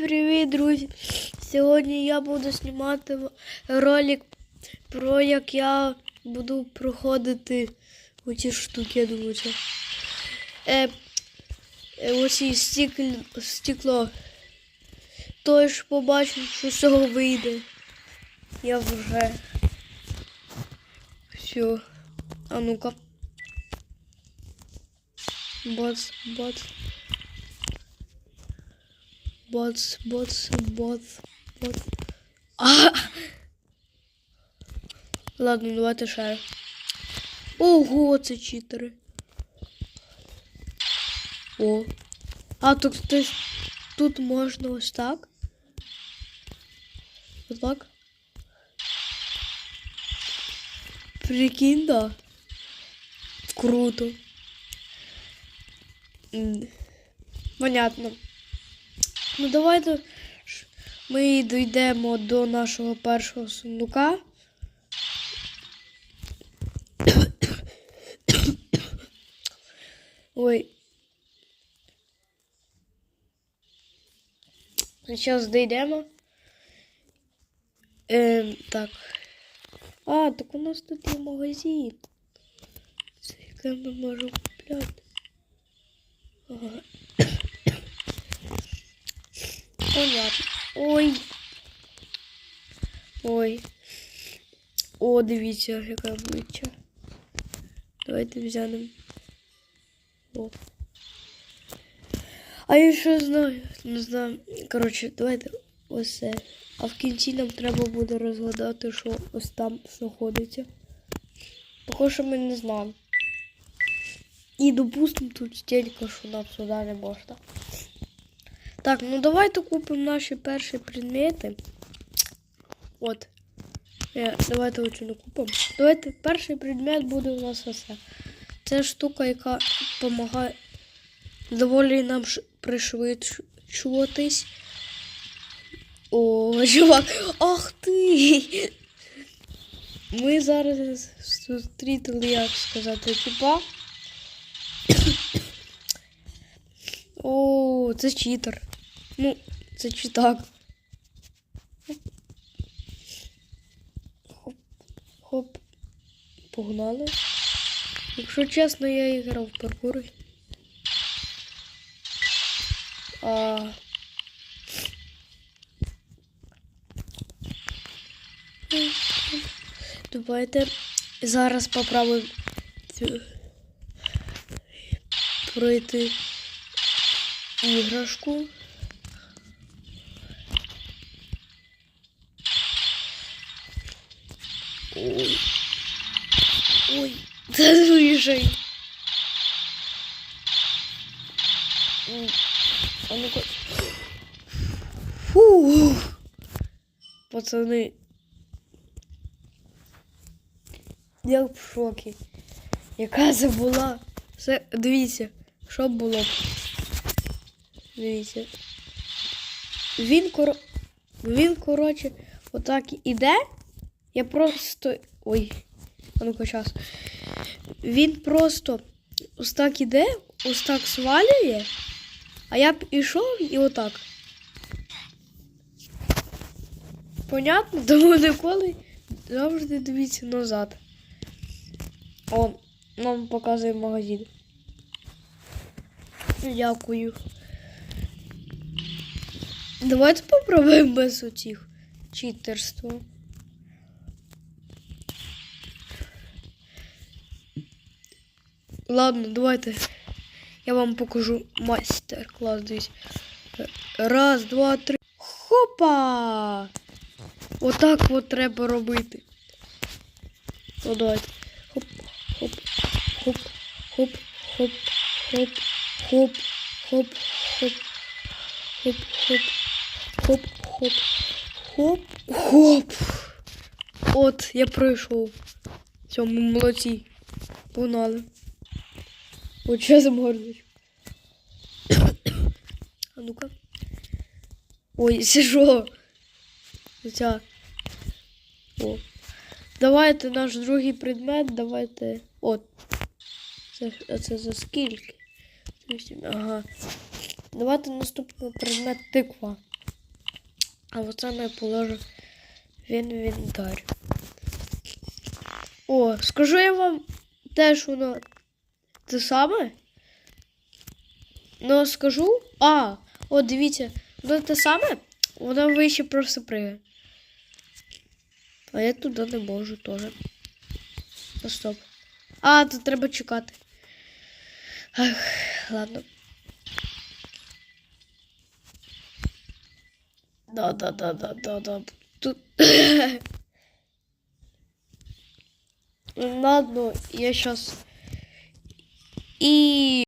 привіт, друзі! Сьогодні я буду знімати ролик про як я буду проходити оці штуки, я думаю, це. Е, е, оці стікло, стекло. Тож побачимо, що з цього вийде. Я вже. Все. А ну-ка. Бац, бац. Боц, боц, боц, боц. А! Ладно, давайте ще. Ого, це читери. О. А, тут хтось. Тут можна ось так. Ось так. Прикинь, да. Круто. Понятно. Ну, давайте ми дійдемо до нашого першого сундука. Ой. Зараз дійдемо. Ем, так. А, так у нас тут є магазин. Це яке ми можемо купляти. Ага. Понятно. Ой. Ой. О, дивіться, яка обличчя. Давайте взянемо. О. А я ще знаю. Не знаю. Коротше, давайте ось це. А в кінці нам треба буде розгадати, що ось там знаходиться. Поки що ми не знаємо. І допустимо тут стільки, що нам сюди не можна. Так, ну давайте купимо наші перші предмети. От. Е, давайте оцю не купимо. Давайте перший предмет буде у нас оце. Це штука, яка допомагає доволі нам пришвидшуватись. О, чувак, ах ти! Ми зараз зустріли, як сказати, типа. О, це читер. Ну, це читак. Хоп. Хоп. Погнали. Якщо чесно, я і в паркури. А... Давайте зараз попробуємо пройти іграшку. Ой. Ой, це вижай. А ну-ка. Фу. Пацани. Я в шокі. Яка це була? Все, дивіться, що було. б. Дивіться. Він коро... Він, коротше, отак іде. Я просто. Ой, а ну-ка час. Він просто ось так іде, ось так свалює, а я б ішов і отак. Понятно? Тому ніколи завжди дивіться назад. Он нам показує магазин. Дякую. Давайте попробуємо без оцих читерства. Ладно, давайте. Я вам покажу майстер-клас десь. Раз, два, три. Хопа! Отак от треба робити. Ну, давайте. Хоп, хоп, хоп, хоп, хоп, хоп, хоп, хоп, хоп, хоп, хоп, хоп, хоп, хоп, хоп. От, я пройшов. Все, ми молодці. Погнали. От що за? А ну-ка. Ой, що? Оця. О. Давайте наш другий предмет, давайте. От. Це, це за скільки? Ага. Давайте наступний предмет тиква. А оце я положу в інвентар. О, скажу я вам теж воно те саме. Ну, скажу. А, о, дивіться, воно те саме, воно вище просто пригає. А я туди не можу теж. Ну, стоп. А, тут треба чекати. Ах, ладно. Да, да, да, да, да, да. Тут. Ладно, я сейчас. И